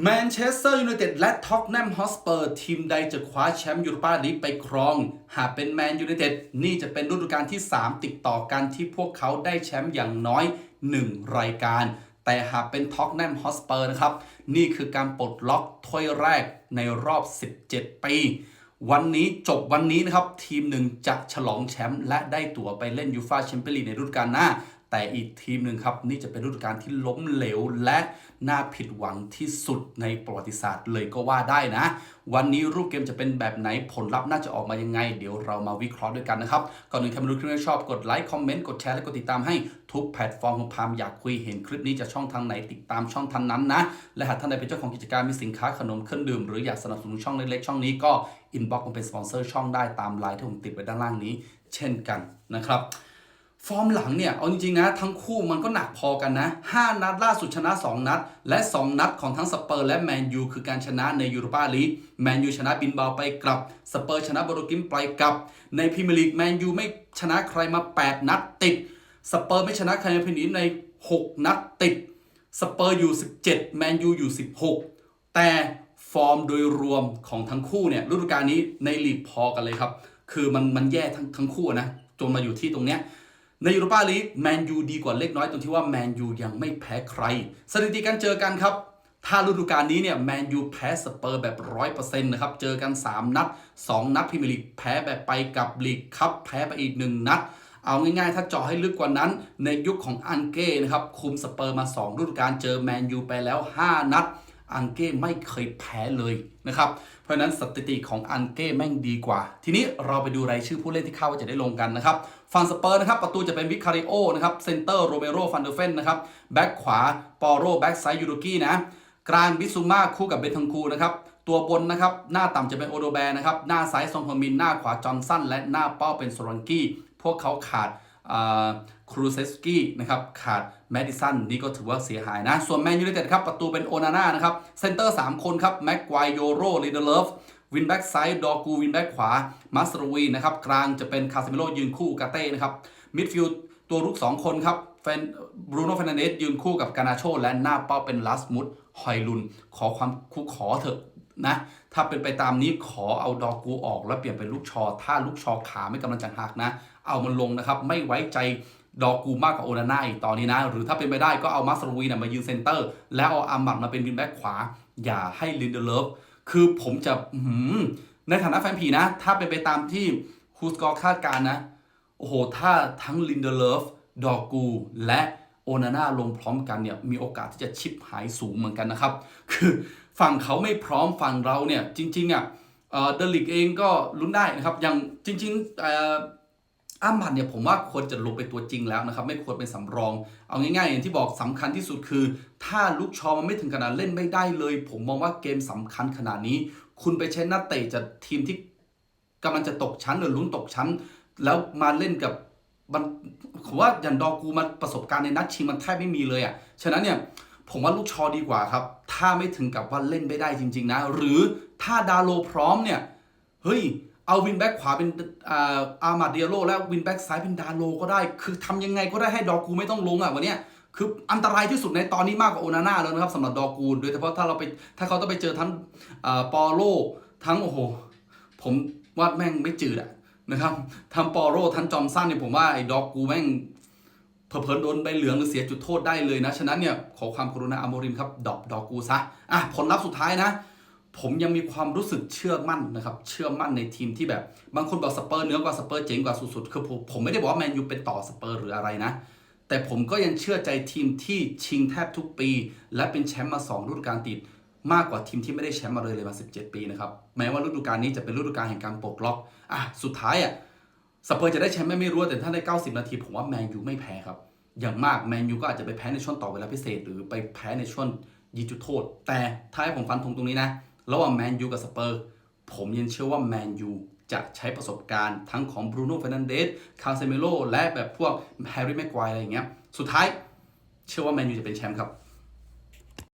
แมนเชสเตอร์ยูไนเต็ดและท็อกแนมฮอสเปอร์ทีมใดจะคว้าแชมป์ยูโรปาลีกไปครอง หากเป็นแมนยูไนเต็ดนี่จะเป็นฤดูกาลที่ 3 ติดต่อกันที่พวกเขาได้แชมป์อย่างน้อย 1 รายการ แต่หากเป็นท็อกแนมฮอสเปอร์นะครับ นี่คือการปลดล็อกถ้วยแรกในรอบ 17 ปี วันนี้จบวันนี้นะครับ ทีมหนึ่งจะฉลองแชมป์และได้ตั๋วไปเล่นยูฟาแชมเปี้ยนลีกในฤดูกาลหน้า แต่อีกทีมหนึ่งครับ นี่จะเป็นฤดูกาลที่ล้มเหลว และน่าผิดหวังที่สุดในประวัติศาสตร์เลยก็ว่าได้นะ วันนี้รูปเกมจะเป็นแบบไหนผลลัพธ์น่าจะออกมายังไง เดี๋ยวเรามาวิเคราะห์ด้วยกันนะครับ ก่อนอื่นใครมาดูคลิปนี้ชอบกดไลค์คอมเมนต์กดแชร์และกดติดตามให้ทุกแพลตฟอร์มของพามอยากคุยเห็นคลิปนี้จะช่องทางไหนติดตามช่องทางนั้นนะและหากท่านใดเป็นเจ้าของกิจการมีสินค้าขนมเครื่องดื่มหรืออยากสนับสนุนช่องเล็กๆช่องนี้ก็อินบ็อกซ์มาเป็นสปอนเซอร์ช่องได้ตามไลน์ที่ผมติดไว้ด้านล่างนี้ เช่นกันนะครับ ฟอร์มหลังเนี่ยเอาจริงๆนะทั้งคู่มันก็หนักพอกันนะ 5 นัดล่าสุดชนะ 2 นัด และ 2 นัดของทั้งสเปอร์และแมนยูคือการชนะในยูโรปาลีกแมนยูชนะบินเบาไปกลับ สเปอร์ชนะบโรกิมไปกลับ ในพรีเมียร์ลีกแมนยูไม่ชนะใครมา 8 นัดติด สเปอร์ไม่ชนะใครในพรีเมียร์ลีกใน 6 นัดติด สเปอร์อยู่ 17 แมนยูอยู่ 16 แต่ฟอร์มโดยรวมของทั้งคู่เนี่ยฤดูกาลนี้ในลีกพอกันเลยครับ คือมันมันแย่ทั้งทั้งคู่นะจนมาอยู่ที่ตรงเนี้ย ในยูโรปาลีกแมนยูดีกว่าเล็กน้อยตรงที่ว่าแมนยูยังไม่แพ้ใคร สถิติการเจอกันครับ ถ้าฤดูกาลนี้เนี่ยแมนยูแพ้สเปอร์แบบร้อยเปอร์เซ็นต์นะครับ เจอกัน 3 นัด 2 นัดพรีเมียร์ลีกแพ้แบบไปกับลีกคัพแพ้ไปอีก 1 นัด เอาง่ายๆ ถ้าเจาะให้ลึกกว่านั้น ในยุคของอันเก้นะครับคุมสเปอร์มา 2 ฤดูกาลเจอแมนยูไปแล้ว 5 นัด อังเก้ไม่เคยแพ้เลยนะครับ เพราะนั้นสถิติของอันเก้แม่งดีกว่า ทีนี้เราไปดูรายชื่อผู้เล่นที่เข้าว่าจะได้ลงกันนะครับฝั่งสเปอร์นะครับ ประตูจะเป็นวิคาริโอนะครับเซนเตอร์โรเมโรฟันเดอร์เฟนนะครับแบ็กขวาปอโรแบ็กซ้ายยูโรกี้นะกลางบิซูมาคู่กับเบนทังคูนะครับตัวบนนะครับหน้าต่ำจะเป็นโอโดแบร์นะครับหน้าซ้ายซองฮมินหน้าขวาจอห์นสันและหน้าเป้าเป็นโซรันกี้พวกเขาขาด ครูเซสกี้นะครับขาดแมดิสันนี่ก็ถือว่าเสียหายนะ ส่วนแมนยูไนเต็ดครับประตูเป็นโอนาน่านะครับเซนเตอร์ 3 คนครับแม็กควายโยโรลีเดเลฟวินแบ็กซ้ายดอกูวินแบ็กขวามาสโรวีนะครับกลางจะเป็นคาซิเมโลยืนคู่กาเต้นะครับมิดฟิลด์ตัวรุก 2 คนครับเฟนบรูโน่เฟรนันเดสยืนคู่กับกานาโช และหน้าเป้าเป็นลัสมุดฮอยลุน ขอความคุขอเถอะนะ ถ้าเป็นไปตามนี้ขอเอาดอกูออกแล้วเปลี่ยนเป็นลูกชอ ถ้าลูกชอขาไม่กำลังจะหักนะ เอามันลงนะครับ ไม่ไว้ใจ ดอกูมากกว่าโอนาน่าอีกตอนนี้นะ หรือถ้าเป็นไปได้ก็เอามาสโรวีนะมายืนเซนเตอร์ แล้วเอาอามัดมาเป็นวินแบ็กขวา อย่าให้ลินเดเลฟคือผมจะหืในฐานะแฟนผีนะ ถ้าเป็นไปตามที่ฮูสกอร์คาดการณ์นะ โอ้โห ถ้าทั้งลินเดเลฟดอกูและโอนาน่าลงพร้อมกันเนี่ยมีโอกาสที่จะชิปหายสูงเหมือนกันนะครับ คือฝั่งเขาไม่พร้อมฝั่งเราเนี่ยจริงๆอะเดลิกเองก็ลุ้นได้นะครับอย่างจริงๆ อ่ออามัดเนี่ยผมว่าควรจะลงไปตัวจริงแล้วนะครับ ไม่ควรเป็นสำรอง เอาง่ายๆ อย่างที่บอกสำคัญที่สุดคือ ถ้าลูกชอมันไม่ถึงขนาดเล่นไม่ได้เลย ผมมองว่าเกมสำคัญขนาดนี้ คุณไปใช้หนักเตะจากทีมที่กำลังจะตกชั้นหรือลุ้นตกชั้น แล้วมาเล่นกับมันผมว่าอย่างดอกูมันประสบการณ์ในนัดชิงมันแทบไม่มีเลยอะ่ะฉะนั้นเนี่ยผมว่าลูกชอดีกว่าครับถ้าไม่ถึงกับว่าเล่นไม่ได้จริง ๆ นะ หรือถ้าดาโลพร้อมเนี่ยเฮ้ย เอาวินแบ็กขวาเป็นอามาเดียโลแล้ววินแบ็กซ้ายเป็นดาโลก็ได้ คือทำยังไงก็ได้ให้ดอกูไม่ต้องลงอะวันเนี้ยคืออันตรายที่สุดในตอนนี้มากกว่าโอนาน่าแล้วนะครับสำหรับดอกูโดยเฉพาะถ้าเราไปถ้าเขาต้องไปเจอทั้งอปอโลทั้งโอ้โหผมว่าแม่งไม่จืดอะนะครับทั้งปอโรทั้งจอมสันเนี่ยผมว่าไอ้ดอกกูแม่งเผลอๆโดนใบเหลืองหรือเสียจุดโทษได้เลยนะ ฉะนั้นเนี่ยขอความกรุณาอโมริมครับดอกดอกกูซะอะผลลัพธ์สุดท้ายนะ ผมยังมีความรู้สึกเชื่อมั่นนะครับ เชื่อมั่นในทีมที่แบบ บางคนบอกสเปอร์เหนื้อกว่าสเปอร์เจ๋งกว่าสุดๆ คือผมผมไม่ได้บอกว่าแมนยูเป็นต่อสเปอร์หรืออะไรนะ แต่ผมก็ยังเชื่อใจทีมที่ชิงแทบทุกปี และเป็นแชมป์มา 2 ฤดูกาลติด มากกว่าทีมที่ไม่ได้แชมป์มาเลยเลยมา 17 ปีนะครับ แม้ว่าฤดูกาลนี้จะเป็นฤดูกาลแห่งการปลดล็อก อะ สุดท้ายอะ สเปอร์จะได้แชมป์ไม่รู้ แต่ถ้าได้ 90 นาทีผมว่าแมนยูไม่แพ้ครับ อย่างมากแมนยูก็อาจจะไปแพ้ในช่วงต่อเวลาพิเศษ หรือไปแพ้ในช่วงยิงจุดโทษ แต่ถ้าให้ผมฟันธงตรงนี้นะ ระหว่างแมนยูกับสเปอร์ผมยังเชื่อว่าแมนยูจะใช้ประสบการณ์ทั้งของบรูโน่เฟรนันเดส คาเซเมโลและแบบพวกแฮร์รี่แม็กควายอะไรอย่างเงี้ย สุดท้ายเชื่อว่าแมนยูจะเป็นแชมป์ครับ